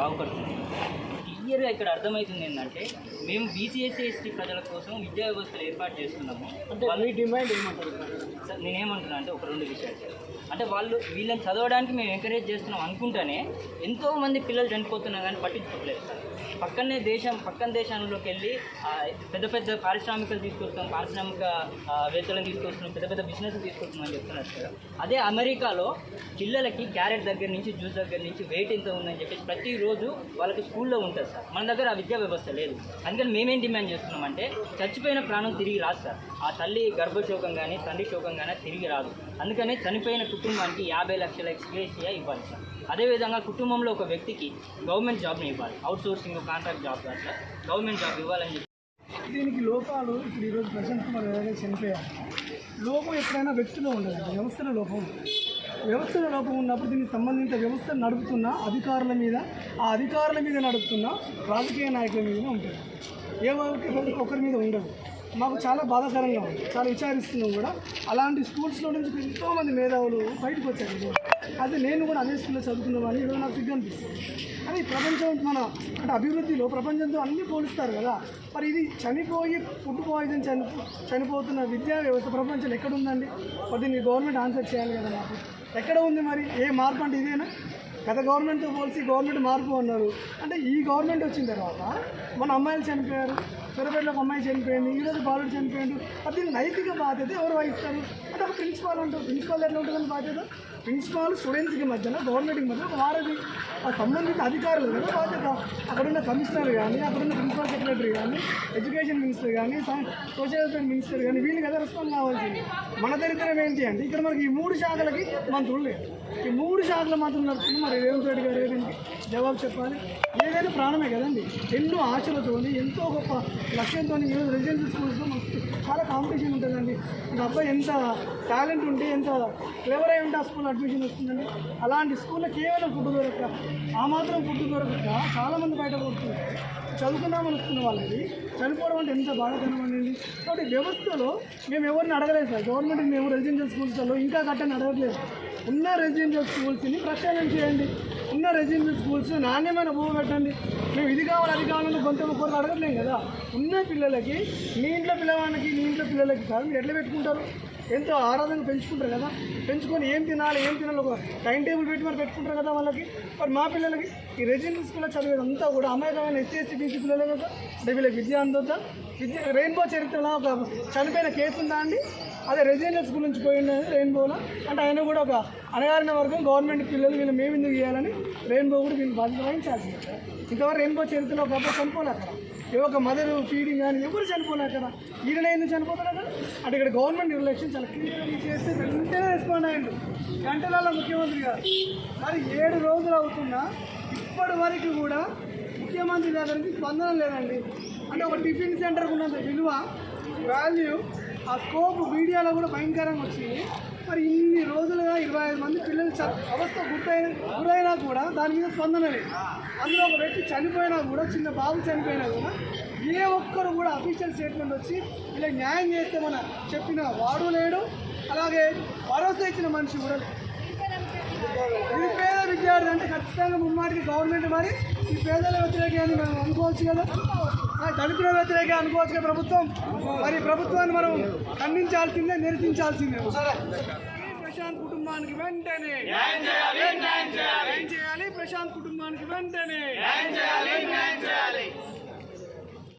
బాగుపడుతుంది. క్లియర్గా ఇక్కడ అర్థమవుతుంది ఏంటంటే మేము బీసీఎస్సీ ఎస్టీ ప్రజల కోసం విద్యా వ్యవస్థలు ఏర్పాటు చేస్తున్నాము. అంటే డిమాండ్ ఏమంటారు? సార్ నేనేమంటున్నా అంటే ఒక రెండు విషయాలు అంటే వాళ్ళు వీళ్ళని చదవడానికి మేము ఎంకరేజ్ చేస్తున్నాం అనుకుంటానే ఎంతో మంది పిల్లలు చనిపోతున్నా కానీ పట్టించుకోవట్లేదు సార్. పక్కనే దేశం పక్కన దేశాల్లోకి వెళ్ళి పెద్ద పెద్ద పారిశ్రామికలు తీసుకొస్తాం పారిశ్రామిక ఆ, తీసుకొస్తున్నాం పెద్ద పెద్ద బిజినెస్ తీసుకొస్తున్నాం అని చెప్తున్నారు సార్ అదే అమెరికాలో పిల్లలకి క్యారెట్ దగ్గర నుంచి జ్యూస్ దగ్గర నుంచి వెయిట్ ఎంత ఉందని చెప్పేసి ప్రతిరోజు వాళ్ళకి స్కూల్లో ఉంటుంది సార్. మన దగ్గర ఆ విద్యా వ్యవస్థ లేదు. అందుకని మేమేం డిమాండ్ చేస్తున్నామంటే చచ్చిపోయిన ప్రాణం తిరిగి రాదు సార్. ఆ తల్లి గర్భశోకం కానీ తండ్రి శోకం కానీ తిరిగి రాదు. అందుకనే చనిపోయిన కుటుంబానికి యాభై లక్షల ఎక్స్గ్రేషియా ఇవ్వాలి సార్. అదేవిధంగా కుటుంబంలో ఒక వ్యక్తికి గవర్నమెంట్ జాబ్ని ఇవ్వాలి. అవుట్ సోర్సింగ్ కాంట్రాక్ట్ జాబ్ అట్లా గవర్నమెంట్ జాబ్ ఇవ్వాలని చెప్పి. దీనికి లోపాలు ఇప్పుడు ఈరోజు ప్రజెంట్ కుమార్ ఏదైనా చనిపోయారు. లోపం ఎప్పుడైనా వ్యక్తిలో ఉండదు. వ్యవస్థలో లోపం వ్యవస్థల లోపం ఉన్నప్పుడు దీనికి సంబంధిత వ్యవస్థ నడుపుతున్న అధికారుల మీద ఆ అధికారుల మీద నడుపుతున్న రాజకీయ నాయకుల మీద ఉంటుంది. ఏ ఒక్కరి ఒకరి మీద ఉండదు. మాకు చాలా బాధాకరంగా ఉంది. చాలా విచారిస్తున్నాం కూడా. అలాంటి స్కూల్స్లో నుంచి ఎంతోమంది మేధావులు బయటకు వచ్చారు. ఈరోజు. అదే నేను కూడా అదే స్కూల్లో చదువుకున్నామని ఈరోజు నాకు సిగ్గు అనిపిస్తుంది. కానీ ప్రపంచం మన అంటే అభివృద్ధిలో ప్రపంచంతో అన్నీ పోలుస్తారు కదా. మరి ఇది చనిపోయి ఫుడ్ పాయిజన్ చని చనిపోతున్న విద్యా వ్యవస్థ ప్రపంచంలో ఎక్కడుందండి మరి దీన్ని గవర్నమెంట్ ఆన్సర్ చేయాలి కదా నాకు ఎక్కడ ఉంది మరి? ఏ మార్పు అంటే ఇదేనా? గత గవర్నమెంట్తో పోల్సి గవర్నమెంట్ మార్పు అన్నారు అంటే ఈ గవర్నమెంట్ వచ్చిన తర్వాత మన అమ్మాయిలు చనిపోయారు పెరపేటలో ఒక అమ్మాయి చనిపోయింది ఈరోజు బాలుడు చనిపోయాడు. అది నైతిక బాధ్యత ఎవరు వహిస్తారు? అంటే ఒక ప్రిన్సిపాల్ అంటారు. ప్రిన్సిపాల్ ఎట్లా ఉంటుందని బాధ్యత? ప్రిన్సిపాల్ స్టూడెంట్స్కి మధ్యన గవర్నమెంట్కి మధ్య ఒక ఆ సంబంధిత అధికారులు కదా బాధ్యత. అక్కడున్న కమిషనర్ కానీ అక్కడున్న ప్రిన్సిపల్ సెక్రటరీ కానీ ఎడ్యుకేషన్ మినిస్టర్ కానీ సోషల్ వెల్ఫేర్ మినిస్టర్ కానీ వీళ్ళు కదా రెస్పాండ్ కావాల్సింది. మన దరిద్రం ఏంటి అంటే ఇక్కడ మనకి ఈ మూడు శాఖలకి మంత్రులు లేరు. ఈ మూడు శాఖల మంత్రులు నడుపుతుంది మరి రేవంత్ రెడ్డి గారు ఏదండి జవాబు చెప్పాలి? ఏదైనా ప్రాణమే కదండి. ఎన్నో ఆశలతో ఎంతో గొప్ప లక్ష్యంతో ఈరోజు రెసిడెన్షియల్ స్కూల్స్లో మస్తు చాలా కాంపిటీషన్ ఉంటుందండి. ఇంకా అబ్బాయి ఎంత టాలెంట్ ఉంటే ఎంత క్లెవర్ అయి ఉంటే ఆ స్కూల్ అడ్మిషన్ వస్తుందండి. అలాంటి స్కూల్లో కేవలం ఫుడ్ దొరక ఆ మాత్రం ఫుడ్ దొరకక చాలామంది బయట పడుతుంది చదువుకుందామని వస్తున్న వాళ్ళది చనిపోవడం అంటే ఎంత బాధాకరం అండి? కాబట్టి వ్యవస్థలో మేము ఎవరిని అడగలేదు సార్. గవర్నమెంట్ మేము రెసిడెన్షియల్ స్కూల్స్లో ఇంకా కట్టని అడగట్లేదు. ఉన్న రెసిడెన్షియల్ స్కూల్స్ని ప్రక్షాళన చేయండి. ఉన్న రెసిడెన్షియల్ స్కూల్స్ నాణ్యమైన భూమి పెట్టండి. మేము ఇది కావాలి అది కావాలని కొంత కొరకు అడగట్లేం కదా. ఉన్న పిల్లలకి మీ ఇంట్లో పిల్లవానికి మీ ఇంట్లో పిల్లలకి సార్ మీరు ఎట్లా పెట్టుకుంటారు? ఎంతో ఆరాధన పెంచుకుంటారు కదా. పెంచుకొని ఏం తినాలి ఏం తినాలి ఒక టైం టేబుల్ పెట్టి మరి పెట్టుకుంటారు కదా వాళ్ళకి. మరి మా పిల్లలకి ఈ రెసిడెన్షియల్ స్కూల్లో చదివేదంతా కూడా అమాయకమైన ఎస్సీ ఎస్సీ బీసీ పిల్లలే కదా. అంటే వీళ్ళకి విద్య అందొద్దా? విద్య రెయిన్బో చరిత్రలో ఒక చనిపోయిన కేసు ఉందా అండి? అదే రెసిడెన్షియల్ స్కూల్ నుంచి పోయింది రెయిన్బోలో అంటే ఆయన కూడా ఒక అణగారిన వర్గం గవర్నమెంట్ పిల్లలు వీళ్ళు మేము ఎందుకు చేయాలని రెయిన్బో కూడా వీళ్ళు బాధ్యత వహించాల్సింది. ఇంతవరకు రెయిన్బో చరిత్రలో ఒక అబ్బాయి చనిపోలే అక్కడ. ఏ ఒక మదర్ ఫీడింగ్ కానీ ఎవరు చనిపోలే కదా ఈయన ఎందుకు చనిపోతారు అంటే ఇక్కడ గవర్నమెంట్ నిర్లక్ష్యం చాలా క్లియర్గా చేస్తే వెంటనే రెస్పాండ్ అయ్యిండు. గంటలలో ముఖ్యమంత్రి గారు. మరి ఏడు రోజులు అవుతున్నా ఇప్పటి వరకు కూడా ముఖ్యమంత్రి గారికి స్పందన లేదండి. అంటే ఒక టిఫిన్ సెంటర్కి ఉన్నంత విలువ వాల్యూ ఆ స్కోప్ మీడియాలో కూడా భయంకరంగా వచ్చింది. మరి ఇన్ని రోజులుగా ఇరవై ఐదు మంది పిల్లలు అవస్థ గురైన గురైనా కూడా దాని మీద స్పందన లేదు. అందులో ఒక వ్యక్తి చనిపోయినా కూడా చిన్న బాబు చనిపోయినా కూడా ఏ ఒక్కరు కూడా అఫీషియల్ స్టేట్మెంట్ వచ్చి ఇలా న్యాయం చేస్తే మన చెప్పిన వాడు లేడు. అలాగే భరోసా ఇచ్చిన మనిషి కూడా ఈ పేద విద్యార్థి అంటే ఖచ్చితంగా ముమ్మాటికి గవర్నమెంట్ మరి ఈ పేదల వ్యతిరేకాన్ని మనం అనుకోవచ్చు కదా. దళితుల వ్యతిరేక అనుకోవచ్చు కదా ప్రభుత్వం. మరి ప్రభుత్వాన్ని మనం ఖండించాల్సిందే నిరసించాల్సిందే. ప్రశాంత్ కుటుంబానికి వెంటనే ఏం చేయాలి? ప్రశాంత్ కుటుంబానికి వెంటనే